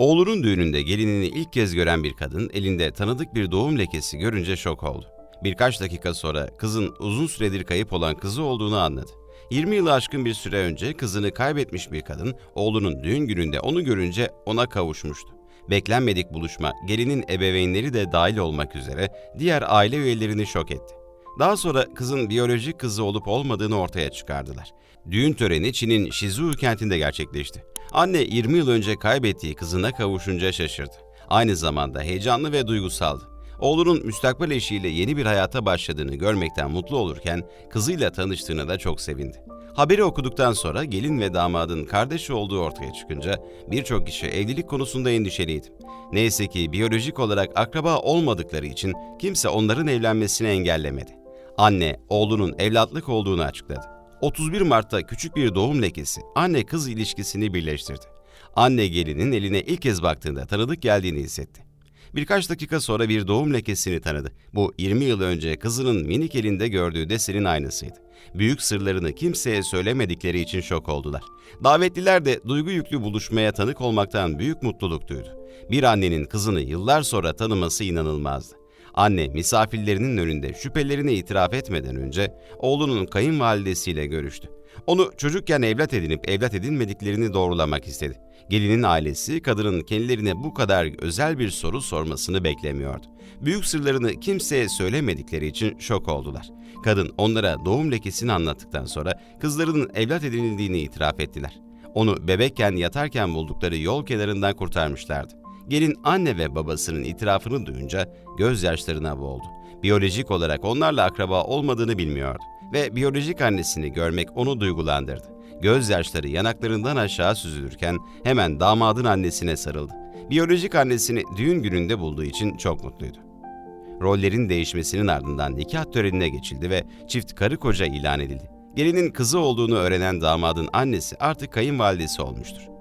Oğlunun düğününde gelinini ilk kez gören bir kadın elinde tanıdık bir doğum lekesi görünce şok oldu. Birkaç dakika sonra kızın uzun süredir kayıp olan kızı olduğunu anladı. 20 yılı aşkın bir süre önce kızını kaybetmiş bir kadın oğlunun düğün gününde onu görünce ona kavuşmuştu. Beklenmedik buluşma gelinin ebeveynleri de dahil olmak üzere diğer aile üyelerini şok etti. Daha sonra kızın biyolojik kızı olup olmadığını ortaya çıkardılar. Düğün töreni Çin'in Shizhou kentinde gerçekleşti. Anne 20 yıl önce kaybettiği kızına kavuşunca şaşırdı. Aynı zamanda heyecanlı ve duygusaldı. Oğlunun müstakbel eşiyle yeni bir hayata başladığını görmekten mutlu olurken kızıyla tanıştığına da çok sevindi. Haberi okuduktan sonra gelin ve damadın kardeş olduğu ortaya çıkınca birçok kişi evlilik konusunda endişeliydi. Neyse ki biyolojik olarak akraba olmadıkları için kimse onların evlenmesini engellemedi. Anne, oğlunun evlatlık olduğunu açıkladı. 31 Mart'ta küçük bir doğum lekesi anne-kız ilişkisini birleştirdi. Anne gelinin eline ilk kez baktığında tanıdık geldiğini hissetti. Birkaç dakika sonra bir doğum lekesini tanıdı. Bu 20 yıl önce kızının minik elinde gördüğü desenin aynısıydı. Büyük sırlarını kimseye söylemedikleri için şok oldular. Davetliler de duygu yüklü buluşmaya tanık olmaktan büyük mutluluk duydu. Bir annenin kızını yıllar sonra tanıması inanılmazdı. Anne misafirlerinin önünde şüphelerini itiraf etmeden önce oğlunun kayınvalidesiyle görüştü. Onu çocukken evlat edinip evlat edinmediklerini doğrulamak istedi. Gelinin ailesi kadının kendilerine bu kadar özel bir soru sormasını beklemiyordu. Büyük sırlarını kimseye söylemedikleri için şok oldular. Kadın onlara doğum lekesini anlattıktan sonra kızlarının evlat edinildiğini itiraf ettiler. Onu bebekken yatarken buldukları yol kenarından kurtarmışlardı. Gelin anne ve babasının itirafını duyunca gözyaşlarına boğuldu. Biyolojik olarak onlarla akraba olmadığını bilmiyordu ve biyolojik annesini görmek onu duygulandırdı. Gözyaşları yanaklarından aşağı süzülürken hemen damadın annesine sarıldı. Biyolojik annesini düğün gününde bulduğu için çok mutluydu. Rollerin değişmesinin ardından nikah törenine geçildi ve çift karı koca ilan edildi. Gelinin kızı olduğunu öğrenen damadın annesi artık kayınvalidesi olmuştur.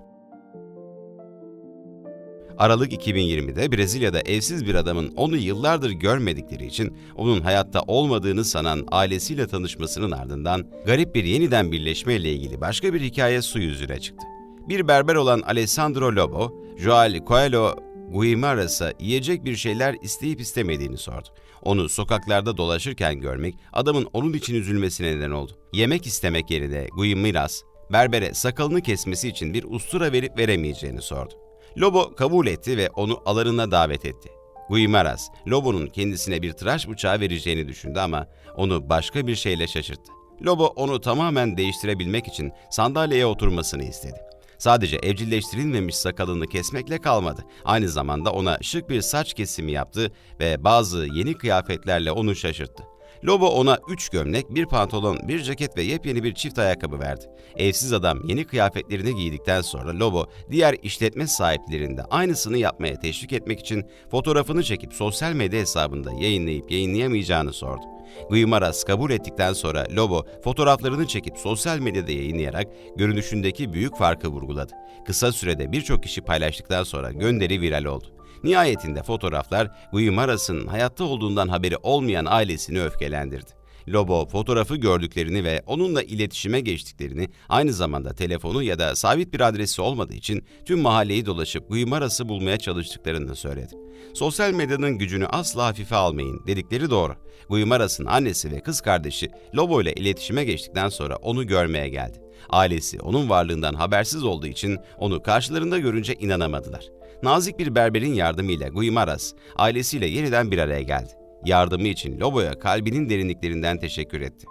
Aralık 2020'de Brezilya'da evsiz bir adamın onu yıllardır görmedikleri için onun hayatta olmadığını sanan ailesiyle tanışmasının ardından garip bir yeniden birleşme ile ilgili başka bir hikaye su yüzüne çıktı. Bir berber olan Alessandro Lobo, Joao Coelho Guimarães'a yiyecek bir şeyler isteyip istemediğini sordu. Onu sokaklarda dolaşırken görmek adamın onun için üzülmesine neden oldu. Yemek istemek yerine Guimarães, berbere sakalını kesmesi için bir ustura verip veremeyeceğini sordu. Lobo kabul etti ve onu alarına davet etti. Guimaras, Lobo'nun kendisine bir tıraş bıçağı vereceğini düşündü ama onu başka bir şeyle şaşırttı. Lobo onu tamamen değiştirebilmek için sandalyeye oturmasını istedi. Sadece evcilleştirilmemiş sakalını kesmekle kalmadı. Aynı zamanda ona şık bir saç kesimi yaptı ve bazı yeni kıyafetlerle onu şaşırttı. Lobo ona üç gömlek, bir pantolon, bir ceket ve yepyeni bir çift ayakkabı verdi. Evsiz adam yeni kıyafetlerini giydikten sonra Lobo, diğer işletme sahiplerini de aynısını yapmaya teşvik etmek için fotoğrafını çekip sosyal medya hesabında yayınlayıp yayınlayamayacağını sordu. Guimaras kabul ettikten sonra Lobo fotoğraflarını çekip sosyal medyada yayınlayarak görünüşündeki büyük farkı vurguladı. Kısa sürede birçok kişi paylaştıktan sonra gönderi viral oldu. Nihayetinde fotoğraflar Guimarães'ın hayatta olduğundan haberi olmayan ailesini öfkelendirdi. Lobo fotoğrafı gördüklerini ve onunla iletişime geçtiklerini, aynı zamanda telefonu ya da sabit bir adresi olmadığı için tüm mahalleyi dolaşıp Guimarães'ı bulmaya çalıştıklarını söyledi. Sosyal medyanın gücünü asla hafife almayın dedikleri doğru. Guimarães'ın annesi ve kız kardeşi Lobo ile iletişime geçtikten sonra onu görmeye geldi. Ailesi onun varlığından habersiz olduğu için onu karşılarında görünce inanamadılar. Nazik bir berberin yardımıyla Guimaras ailesiyle yeniden bir araya geldi. Yardımı için Lobo'ya kalbinin derinliklerinden teşekkür etti.